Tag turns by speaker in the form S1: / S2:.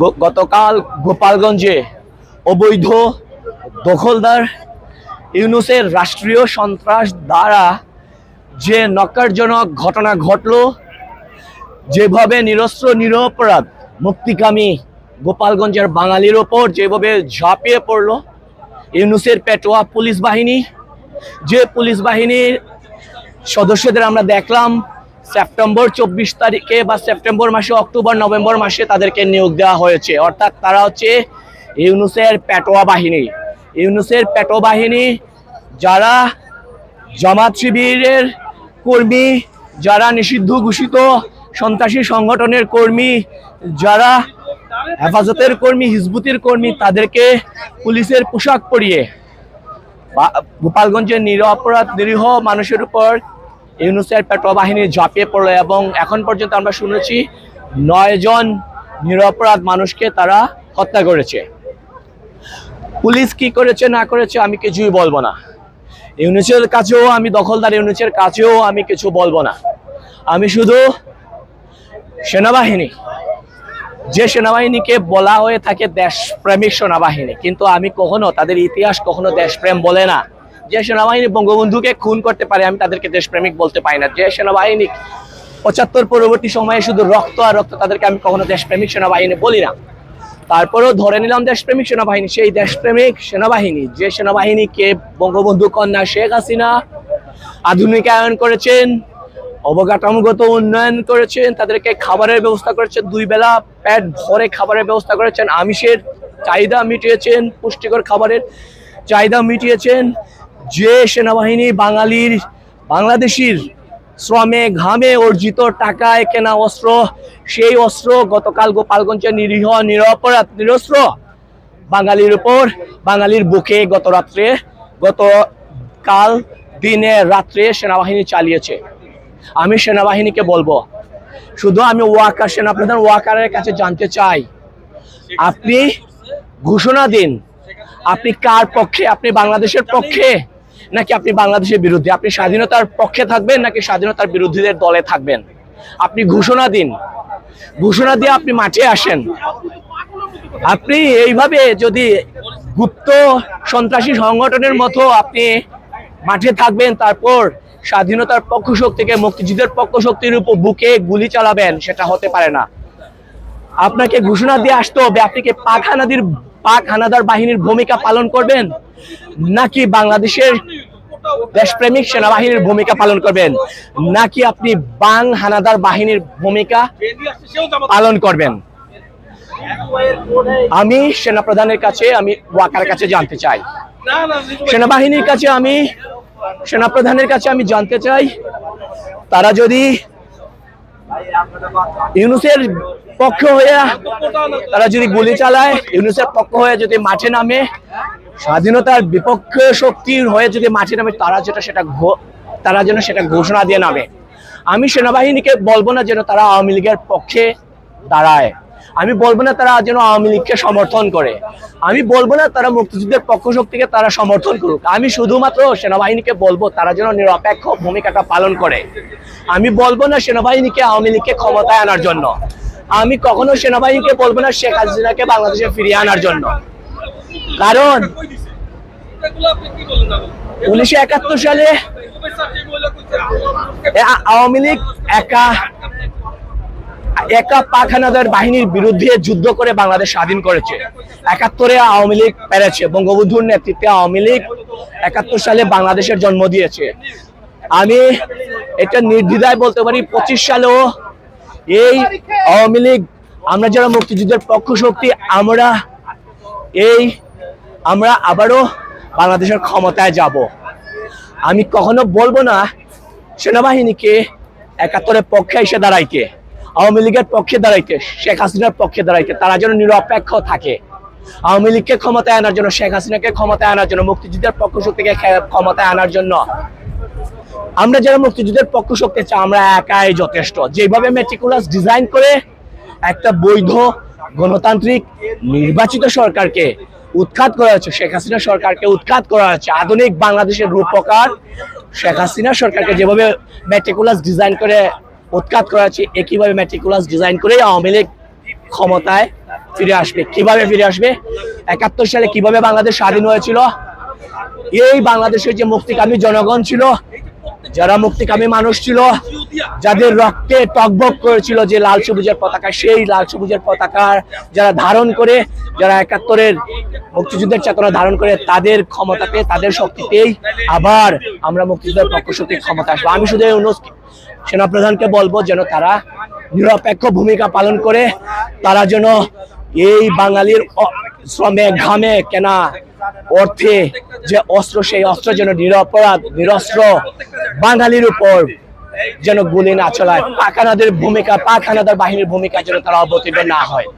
S1: গতকাল গোপালগঞ্জে অবৈধ দখলদার ইউনুসের রাষ্ট্রীয় সন্ত্রাস দ্বারা যে নকারজনক ঘটনা ঘটলো, যেভাবে নিরস্ত্র, নিরপরাধ, মুক্তিকামী গোপালগঞ্জের বাঙালির ওপর যেভাবে ঝাঁপিয়ে পড়ল, ইউনুসের পেটোয়া পুলিশ বাহিনী, যে পুলিশ বাহিনীর সদস্যদের আমরা দেখলাম সেপ্টেম্বর চব্বিশ তারিখে বা সেপ্টেম্বর মাসে, অক্টোবর, নভেম্বর মাসে তাদেরকে নিয়োগ দেওয়া হয়েছে। অর্থাৎ তারা হচ্ছে ইউনুসের পেটোয়া বাহিনী। ইউনুসের পেটো বাহিনী যারা জামাত শিবিরের কর্মী, যারা নিষিদ্ধ ঘোষিত সন্ত্রাসী সংগঠনের কর্মী, যারা হেফাজতের কর্মী, হিজবুতির কর্মী, তাদেরকে পুলিশের পোশাক পরিয়ে গোপালগঞ্জের নিরপরাধ, নিরীহ মানুষের উপর ইউনুসের পেট্রো বাহিনী ঝাঁপিয়ে পড়ল এবং এখন পর্যন্ত আমরা শুনেছি নয় জন নিরপরাধ মানুষকে তারা হত্যা করেছে। পুলিশ কি করেছে, না করেছে আমি কিছুই বলব না। ইউনিসের কাছেও আমি দখলদার, ইউনিসের কাছেও আমি কিছু বলব না। আমি শুধু সেনাবাহিনী, যে সেনাবাহিনীকে বলা হয়ে থাকে দেশপ্রেমিক সেনাবাহিনী, কিন্তু আমি কখনো তাদের ইতিহাস কখনো দেশপ্রেম বলে না। যে সেনাবাহিনী বঙ্গবন্ধুকে খুন করতে পারে, আমি তাদেরকে দেশপ্রেমিক বলতে পারি না। যে সেনাবাহিনী পঁচাত্তর পরবর্তী সময়ে শুধু রক্ত আর রক্ত তাদেরকে আমি কখনো দেশপ্রেমিক সেনাবাহিনী বলি না। তারপরেও ধরে নিলাম দেশপ্রেমিক সেনাবাহিনী। সেই দেশপ্রেমিক সেনাবাহিনী, যে সেনাবাহিনীকে বঙ্গবন্ধু কন্যা শেখ হাসিনা আধুনিকায়ন করেছেন, অবকাঠামোগত উন্নয়ন করেছেন, তাদেরকে খাবারের ব্যবস্থা করেছেন, দুই বেলা পেট ভরে খাবারের ব্যবস্থা করেছেন, আমিষের চাহিদা মিটিয়েছেন, পুষ্টিকর খাবারের চাহিদা মিটিয়েছেন যে সেনাবাহিনী বাঙালির, বাংলাদেশির শ্রমে ঘামে অর্জিত টাকায় কেনা অস্ত্র, সেই অস্ত্র গতকাল গোপালগঞ্জের নিরীহ, নিরপরাধ, নিরস্ত্র বাঙালির উপর, বাঙালির বুকে গত রাত্রে, গত কাল দিনে রাত্রে সেনাবাহিনী চালিয়েছে। আমি সেনাবাহিনীকে বলব, শুধু আমি ওয়াকার সেনাপ্রধান ওয়াকারের কাছে জানতে চাই, আপনি ঘোষণা দিন আপনি কার পক্ষে? আপনি বাংলাদেশের পক্ষে? নাকি আপনি বাংলাদেশের বিরুদ্ধে? আপনি স্বাধীনতার পক্ষে থাকবেন নাকি স্বাধীনতার বিরোধীদের দলে থাকবেন? আপনি ঘোষণা দিন। ঘোষণা দিয়ে আপনি মাঠে আসেন। আপনি এইভাবে যদি গুপ্ত সন্ত্রাসী সংগঠনের মতো আপনি মাঠে থাকবেন, তারপর স্বাধীনতার পক্ষ শক্তিকে মুক্তিযুদ্ধের পক্ষ শক্তির উপর বুকে গুলি চালাবেন, সেটা হতে পারে না। আপনাকে ঘোষণা দিয়ে আসতে হবে। আপনি কি পাক হানাদির পাক হানাদার বাহিনীর ভূমিকা পালন করবেন নাকি বাংলাদেশের দেশপ্রেমিক সেনাবাহিনীর ভূমিকা পালন করবেন? নাকি আপনি বাং হানাদার বাহিনীর ভূমিকা পালন করবেন? আমি সেনাপ্রধানের কাছে, আমি ওয়াকার কাছে জানতে চাই। সেনাবাহিনীর কাছে আমি, সেনাপ্রধানের কাছে আমি জানতে চাই, তারা যদি ইউনুসের পক্ষ হয়ে তারা যদি গুলি চালায়, ইউনুসের পক্ষ হয়ে যদি মাঠে নামে, স্বাধীনতার বিপক্ষ শক্তির হয়ে যদি মাঠে নামে, তারা যেটা সেটা তারা যেন সেটা ঘোষণা দিয়ে নামে। আমি সেনাবাহিনীকে বলব না যেন তারা আওয়ামী লীগের পক্ষে দাঁড়ায়। আমি বলব না তারা যেন আওয়ামী লীগকে সমর্থন করে। আমি বলব না তারা মুক্তিযুদ্ধের পক্ষ শক্তিকে তারা সমর্থন করুক। আমি শুধুমাত্র সেনাবাহিনীকে বলব, তারা যেন নিরপেক্ষ ভূমিকাটা পালন করে। আমি বলব না সেনাবাহিনীকে আওয়ামী লীগকে ক্ষমতায় আনার জন্য। আমি কখনো সেনাবাহিনীকে বলব না শেখ হাসিনাকে বাংলাদেশে ফিরিয়ে আনার জন্য। কারণ উনিশশো একাত্তর সালে আওয়ামী লীগ একা একা পাক হানাদার বাহিনীর বিরুদ্ধে যুদ্ধ করে বাংলাদেশ স্বাধীন করেছে। একাত্তরে আওয়ামী লীগ পেরেছে। বঙ্গবন্ধুর নেতৃত্বে আওয়ামী লীগ একাত্তর সালে বাংলাদেশের জন্ম দিয়েছে। আমি এটা নির্দ্বিধায় বলতে পারি, পঁচিশ সালেও এই আওয়ামী লীগ, আমরা যারা মুক্তিযুদ্ধের পক্ষ শক্তি, আমরা এই, আমরা আবারও বাংলাদেশের ক্ষমতায় যাব। আমি কখনো বলব না, সেনাবাহিনীকে একাত্তরের পক্ষে এসে দাঁড়াইতে আওয়ামী লীগের পক্ষে দাঁড়াইতে, শেখ হাসিনার পক্ষে দাঁড়াইতে তারা যেন নিরপেক্ষ থাকে। আওয়ামী লীগকে ক্ষমতায় আনার জন্য, শেখ হাসিনাকে ক্ষমতায় আনার জন্য, মুক্তিযুদ্ধের পক্ষ শক্তিকে ক্ষমতায় আনার জন্য। আমরা যারা মুক্তিযুদ্ধের পক্ষ শক্তি চাই, আমরা একাই যথেষ্ট। যেভাবে মেট্রিকুলাস ডিজাইন করে একটা বৈধ, গণতান্ত্রিক, নির্বাচিত সরকারকে উৎখাত করা হচ্ছে, শেখ হাসিনা সরকারকে উৎখাত করা হচ্ছে, আধুনিক বাংলাদেশের রূপকার শেখ হাসিনা সরকারকে যেভাবে মেট্রিকুলাস ডিজাইন করে উৎখাত করা হচ্ছে মেট্রিকুলাস ডিজাইন করে আওয়ামী লীগ ক্ষমতায় ফিরে আসবে? কীভাবে ফিরে আসবে? একাত্তর সালে কীভাবে বাংলাদেশ স্বাধীন হয়েছিল? এই বাংলাদেশের যে মুক্তিকামী জনগণ ছিল, যারা মুক্তিকামী মানুষ ছিল, যাদের রক্তে টকবক করেছিল যে লাল সবুজের পতাকা, সেই লাল সবুজের পতাকা যারা ধারণ করে, যারা একাত্তরের মুক্তিযুদ্ধের চেতনা ধারণ করে, তাদের ক্ষমতাতে, তাদের শক্তিতেই আবার আমরা মুক্তিযুদ্ধের পক্ষ শক্তির ক্ষমতা আসব। আমি শুধু সেনাপ্রধানকে বলব যেন তারা নিরপেক্ষ ভূমিকা পালন করে, তারা যেন এই বাঙালির শ্রমে ঘামে কেনা অর্থে যে অস্ত্র, সেই অস্ত্র যেন নিরপরাধ, নিরস্ত্র বাঙালির উপর যেন গুলি না চলায়। পাকানাদের ভূমিকা পাকানাদার বাহিনীর ভূমিকা যেন তারা অবতীর্ণ না হয়।